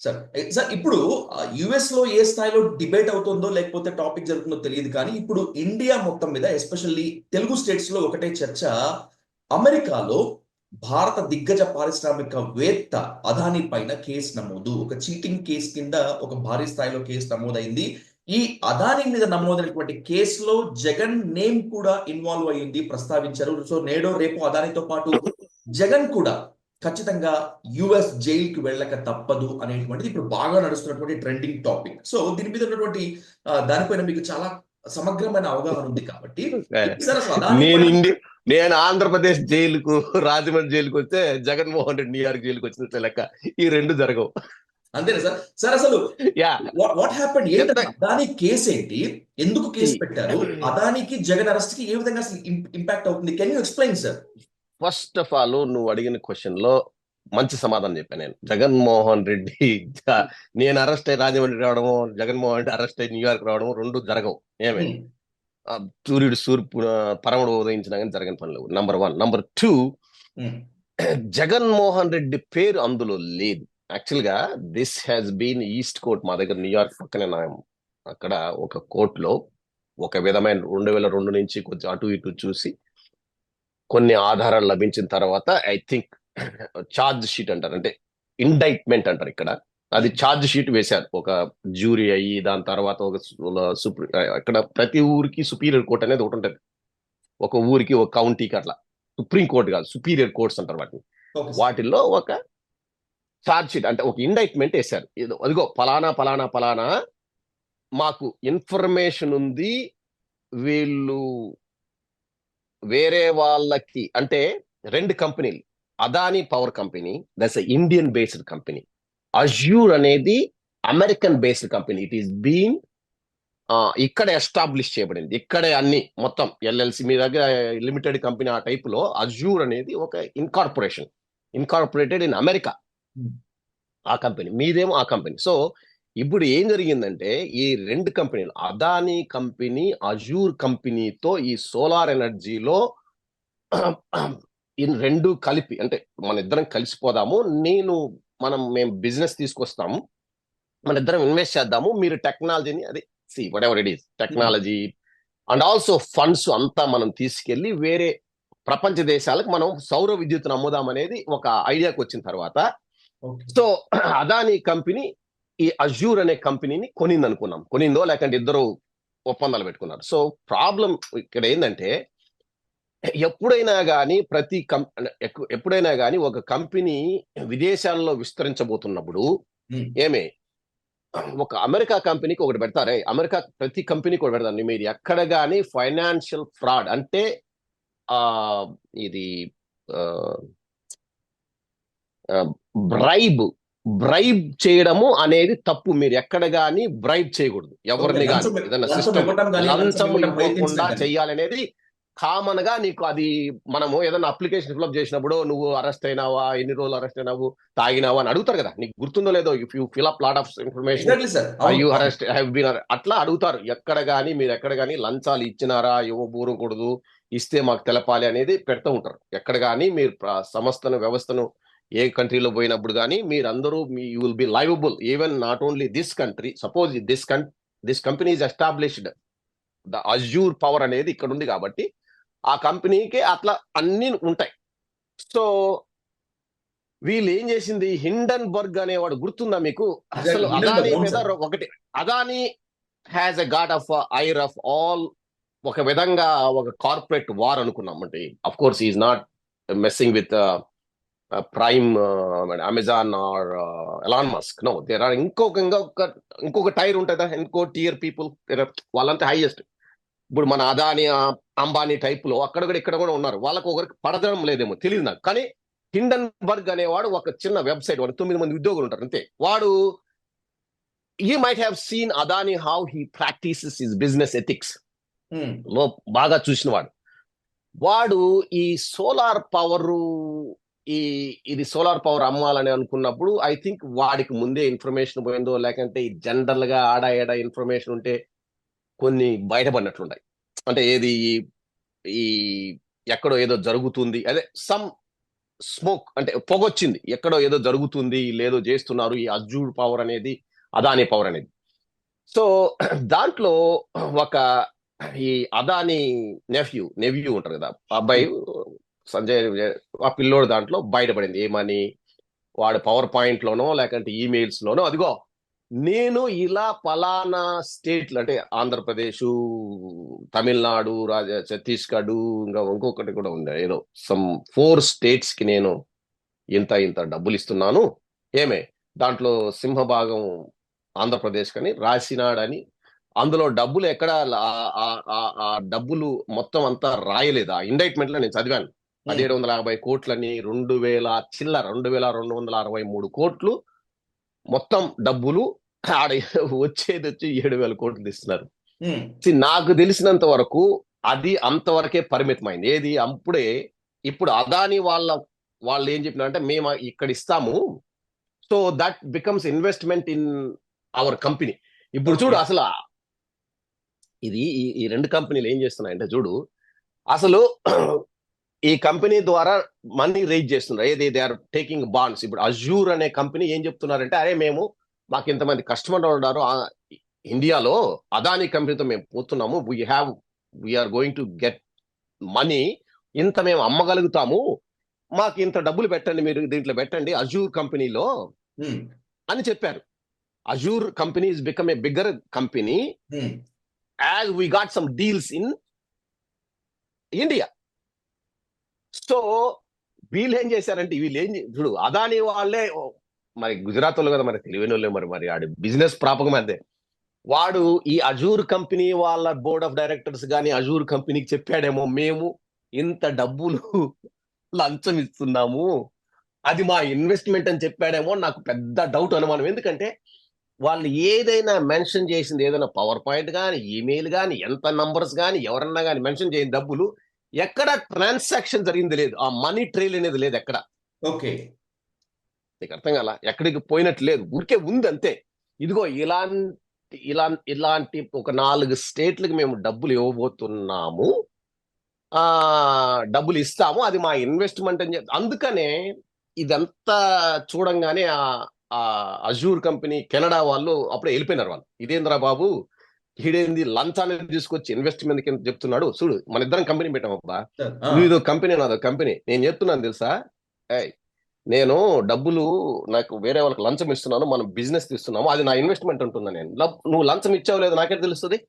Sir sir eh, ఇప్పుడు యుఎస్లో ఏ స్థాయిలో డిబేట్ అవుతుందో లేకపోతే టాపిక్ జరుగుతుందో తెలియదు కానీ ఇప్పుడు ఇండియా మొత్తం మీద ఎస్పెషల్లీ తెలుగు స్టేట్స్లో ఒకటే చర్చ అమెరికాలో భారత దిగ్గజ పారిశ్రామికవేత్త అదానీ పైన కేసు నమోదు. ఒక చీటింగ్ కేసు కింద ఒక భారీ స్థాయిలో కేసు నమోదైంది. ఈ అదానీ మీద నమోదైనటువంటి కేసులో జగన్ నేమ్ కూడా ఇన్వాల్వ్ అయ్యింది ప్రస్తావించారు. సో నేడో రేపు అదానితో పాటు జగన్ కూడా ఖచ్చితంగా యుఎస్ జైలుకి వెళ్ళక తప్పదు అనేటువంటిది ఇప్పుడు బాగా నడుస్తున్నటువంటి ట్రెండింగ్ టాపిక్ సో దీని మీద ఉన్నటువంటి దానిపైన మీకు చాలా సమగ్రమైన అవగాహన ఉంది కాబట్టి నేను నేను ఆంధ్రప్రదేశ్ జైలుకు రాజమండ్రి జైలుకు వస్తే జగన్మోహన్ రెడ్డి న్యూయార్క్ జైలుకు వచ్చినట్లే లెక్క ఈ రెండు జరగవు. అంతేనా సార్? సార్ అసలు వాట్ చెప్తా. అదానీ కేసు ఏంటి? ఎందుకు కేసు పెట్టారు? అదానికి జగన్ అరెస్ట్కి ఏ విధంగా అసలు ఇంపాక్ట్ అవుతుంది? Can you explain sir first of all నువ్వు అడిగిన క్వశ్చన్లో మంచి సమాధానం చెప్పాను నేను. జగన్మోహన్ రెడ్డి నేను అరెస్ట్ అయ్యి రాజమండ్రి రావడము జగన్మోహన్ రెడ్డి అరెస్ట్ అయ్యి న్యూయార్క్ రావడము రెండు జరగవు. ఏమే? సూర్యుడు సూర్పు పరముడు ఉదయించినా కానీ జరగని పనులు number one number two Jaganmohan Reddy పేరు అందులో లేదు. యాక్చువల్గా this has been east court మా దగ్గర న్యూయార్క్ పక్కనే అక్కడ ఒక కోర్టులో ఒక విధమైన రెండు వేల రెండు నుంచి కొంచెం అటు ఇటు చూసి కొన్ని ఆధారాలు లభించిన తర్వాత ఐ థింక్ ఛార్జ్ షీట్ అంటారు. అంటే ఇండైట్మెంట్ అంటారు ఇక్కడ. అది ఛార్జ్ షీట్ వేశారు. ఒక జ్యూరీ అయ్యి దాని తర్వాత ఒక సుప్రీ అక్కడ ప్రతి ఊరికి సుపీరియర్ కోర్ట్ అనేది ఒకటి ఉంటుంది. ఒక ఊరికి ఒక కౌంటీకి అట్లా. సుప్రీం కోర్ట్ కాదు సుపీరియర్ కోర్ట్స్ అంటారు వాటిని. వాటిల్లో ఒక ఛార్జ్ షీట్ అంటే ఒక ఇండైట్మెంట్ వేశారు. ఏదో అదిగో ఫలానా ఫలానా ఫలానా మాకు ఇన్ఫర్మేషన్ ఉంది వీళ్ళు వేరే వాళ్ళకి అంటే రెండు కంపెనీలు. Adani power company that's Indian based company. Azure అనేది American based company. It is been ఇక్కడ ఎస్టాబ్లిష్ చేయబడింది. ఇక్కడే అన్ని మొత్తం ఎల్ఎల్సి మీ దగ్గర లిమిటెడ్ కంపెనీ ఆ టైప్లో అజ్యూర్ అనేది ఒక ఇన్కార్పొరేషన్ ఇన్కార్పొరేటెడ్ ఇన్ అమెరికా. ఆ కంపెనీ. మీదేమో ఆ కంపెనీ. సో ఇప్పుడు ఏం జరిగిందంటే ఈ రెండు కంపెనీలు అదానీ కంపెనీ అజూర్ కంపెనీతో ఈ సోలార్ ఎనర్జీలో రెండు కలిపి అంటే మన ఇద్దరం కలిసిపోదాము నేను మనం మేము బిజినెస్ తీసుకొస్తాము మన ఇద్దరం ఇన్వెస్ట్ చేద్దాము మీరు టెక్నాలజీని అది see whatever it is technology and also funds అంతా మనం తీసుకెళ్ళి వేరే ప్రపంచ దేశాలకు మనం సౌర విద్యుత్తును అమ్ముదాం అనేది ఒక ఐడియాకి వచ్చిన తర్వాత సో అదానీ కంపెనీ ఈ అజ్యూర్ అనే కంపెనీని కొనింది అనుకున్నాం కొనిందో లేకంటే ఇద్దరు ఒప్పందాలు పెట్టుకున్నారు. సో ప్రాబ్లం ఇక్కడ ఏంటంటే ఎప్పుడైనా కానీ ప్రతి కం ఎప్పుడైనా కానీ ఒక కంపెనీ విదేశాల్లో విస్తరించబోతున్నప్పుడు. ఏమే ఒక అమెరికా కంపెనీకి ఒకటి పెడతారే. అమెరికా ప్రతి కంపెనీకి ఒకటి పెడతారు. మీరు ఎక్కడ కానీ ఫైనాన్షియల్ ఫ్రాడ్ అంటే ఆ ఇది బ్రైబ్ బ్రైబ్ చేయడము అనేది తప్పు. మీరు ఎక్కడ కానీ బ్రైబ్ చేయకూడదు. ఎవరిని కానీ ఏదైనా సిస్టమ్ లంచం ఇవ్వకుండా చెయ్యాలనేది కామన్గా నీకు అది మనము ఏదైనా అప్లికేషన్ ఫిల్అప్ చేసినప్పుడు నువ్వు అరెస్ట్ అయినావా ఎన్ని రోజులు అరెస్ట్ అయినావు తాగినావా అని అడుగుతారు కదా. నీకు గుర్తుందో లేదో if you fill up lot of information you arrest have been అట్లా అడుగుతారు. ఎక్కడ కానీ మీరు ఎక్కడ కానీ లంచాలు ఇచ్చినారా ఇవ్వబూరకూడదు ఇస్తే మాకు తెలపాలి అనేది పెడుతూ ఉంటారు. ఎక్కడ కానీ మీరు సంస్థను వ్యవస్థను ఏ కంట్రీలో పోయినప్పుడు కానీ మీరు అందరూ మీ you will be liable even not only this country suppose this can this company is established the Azure power అనేది ఇక్కడ ఉంది కాబట్టి ఆ కంపెనీకి అట్లా అన్ని ఉంటాయి. సో వీళ్ళు ఏం చేసింది? హిండన్ బర్గ్ అనేవాడు గుర్తుందా మీకు? అసలు అదానీ మీద. ఒకటి Adani has a god of ire of all ఒక విధంగా ఒక కార్పొరేట్ వార్ అనుకున్నాం అంటే of course is not messing with prime Amazon or Elon Musk. No there are ఇంకొక ఇంకొక ఇంకొక టైర్ ఉంటుందా? ఇంకో టియర్ పీపుల్ వాళ్ళంతా హైయెస్ట్ ఇప్పుడు మన అదాని అంబానీ టైప్లో అక్కడ కూడా ఇక్కడ కూడా ఉన్నారు. వాళ్ళకు ఒకరికి పడదడం లేదేమో తెలియదు నాకు. కానీ హిండన్ బర్గ్ అనేవాడు ఒక చిన్న వెబ్సైట్ వాడు తొమ్మిది మంది ఉద్యోగులు ఉంటారు అంతే. వాడు ఈ might have seen Adani how he practices his business ఎథిక్స్లో బాగా చూసినవాడు వాడు ఈ సోలార్ పవర్ ఈ ఇది సోలార్ పవర్ అమ్మాలని అనుకున్నప్పుడు ఐ థింక్ వాడికి ముందే ఇన్ఫర్మేషన్ పోయిందో లేకంటే జనరల్గా ఆడా ఏడా ఇన్ఫర్మేషన్ ఉంటే కొన్ని బయటపడినట్లున్నాయి అంటే ఏది ఈ- ఎక్కడో ఏదో జరుగుతుంది అదే సమ్ స్మోక్ అంటే పొగొచ్చింది ఎక్కడో ఏదో జరుగుతుంది లేదో చేస్తున్నారు ఈ అజ్జూడ్ పవర్ అనేది అదాని పవర్ అనేది. సో దాంట్లో ఒక ఈ అదాని నెఫ్యూ నెవ్యూ ఉంటారు కదా అబ్బాయి సంజయ్ ఆ పిల్లోడు దాంట్లో బయటపడింది. ఏమని వాడు పవర్ పాయింట్ లోనో లేకంటే ఈమెయిల్స్ లోనో అదిగో నేను ఇలా పలానా స్టేట్లు అంటే ఆంధ్రప్రదేశ్ తమిళనాడు రాజ ఛత్తీస్గఢ్ ఇంకా ఇంకొకటి కూడా ఉంది ఏదో సమ్ ఫోర్ స్టేట్స్కి నేను ఇంత ఇంత డబ్బులు ఇస్తున్నాను ఏమే? దాంట్లో సింహభాగం ఆంధ్రప్రదేశ్ కని రాసినాడని అందులో డబ్బులు ఎక్కడ ఆ- ఆ డబ్బులు మొత్తం అంతా రాయలేదు? ఆ ఇండైట్మెంట్లో నేను చదివాను. పదిహేడు వందల యాభై కోట్లని రెండు వేల చిల్లర రెండు వేల రెండు వందల అరవై మూడు కోట్లు మొత్తం డబ్బులు ఆడ వచ్చేది వచ్చి ఏడు వేల కోట్లు ఇస్తున్నారు. నాకు తెలిసినంత వరకు అది అంతవరకే పరిమితమైంది. ఏది? అప్పుడే ఇప్పుడు అదాని వాళ్ళ వాళ్ళు ఏం చెప్పినారంటే మేము ఇక్కడ ఇస్తాము. So that becomes investment in our company ఇప్పుడు చూడు. అసలు ఇది ఈ రెండు కంపెనీలు ఏం చేస్తున్నాయంటే చూడు అసలు ఈ కంపెనీ ద్వారా మనీ రేజ్ చేస్తున్నారు. ఏది దే ఆర్ టేకింగ్ బాండ్స్ ఇప్పుడు అజూర్ అనే కంపెనీ ఏం చెప్తున్నారంటే అరే మేము మాకు ఇంతమంది కస్టమర్లు ఉన్నారు. ఇండియాలో అదాని కంపెనీతో మేము పోతున్నాము. We have we are going to get money ఇంత మేము అమ్మగలుగుతాము. మాకు ఇంత డబ్బులు పెట్టండి మీరు దీంట్లో పెట్టండి. అజూర్ కంపెనీలో ఉమ్, అని చెప్పారు. Azure company is become a bigger company as we got some deals in India so వీళ్ళు ఏం చేశారంటే వీళ్ళు ఏం ఇప్పుడు అదాని వాళ్ళే మరి గుజరాత్ వాళ్ళు కదా మరి తెలివైన వాళ్ళే మరి మరి ఆడు బిజినెస్ ప్రాపకం అదే. వాడు ఈ అజూర్ కంపెనీ వాళ్ళ బోర్డ్ ఆఫ్ డైరెక్టర్స్ కానీ అజూర్ కంపెనీకి చెప్పాడేమో మేము ఇంత డబ్బులు లంచం ఇస్తున్నాము అది మా ఇన్వెస్ట్మెంట్ అని చెప్పాడేమో నాకు పెద్ద డౌట్ అనుమానం. ఎందుకంటే వాళ్ళు ఏదైనా మెన్షన్ చేసింది ఏదైనా పవర్ పాయింట్ కానీ ఈమెయిల్ కానీ ఎంత నంబర్స్ కానీ ఎవరన్నా కానీ మెన్షన్ చేయని డబ్బులు ఎక్కడ ట్రాన్సాక్షన్ జరిగింది లేదు. ఆ మనీ ట్రైల్ అనేది లేదు ఎక్కడ. ఓకే. నీకు అర్థం కాల? ఎక్కడికి పోయినట్టు లేదు. ఊరికే ఉంది అంతే. ఇదిగో ఇలాంటి ఇలా ఇలాంటి ఒక నాలుగు స్టేట్లకు మేము డబ్బులు ఇవ్వబోతున్నాము. ఆ డబ్బులు ఇస్తాము. అది మా ఇన్వెస్ట్మెంట్ అని చెప్పి. అందుకనే ఇదంతా చూడంగానే ఆ అజూర్ కంపెనీ కెనడా వాళ్ళు అప్పుడే వెళ్ళిపోయినారు వాళ్ళు. ఇదేంద్రా బాబు? ఈడేంది లంచాన్ని తీసుకొచ్చి ఇన్వెస్ట్మెంట్ కింద చెప్తున్నాడు. చూడు మన ఇద్దరం కంపెనీ పెట్టామబ్బా సార్, ఆ, నువ్వు ఇదో కంపెనీ నాదో కంపెనీ నేను చెప్తున్నాను తెలుసా? నేను డబ్బులు నాకు వేరే వాళ్ళకి లంచం ఇస్తున్నాను మనం బిజినెస్ తీస్తున్నాము అది నా ఇన్వెస్ట్మెంట్ ఉంటుందా నేను నువ్వు లంచం ఇచ్చావు లేదు నాకే తెలుస్తుంది?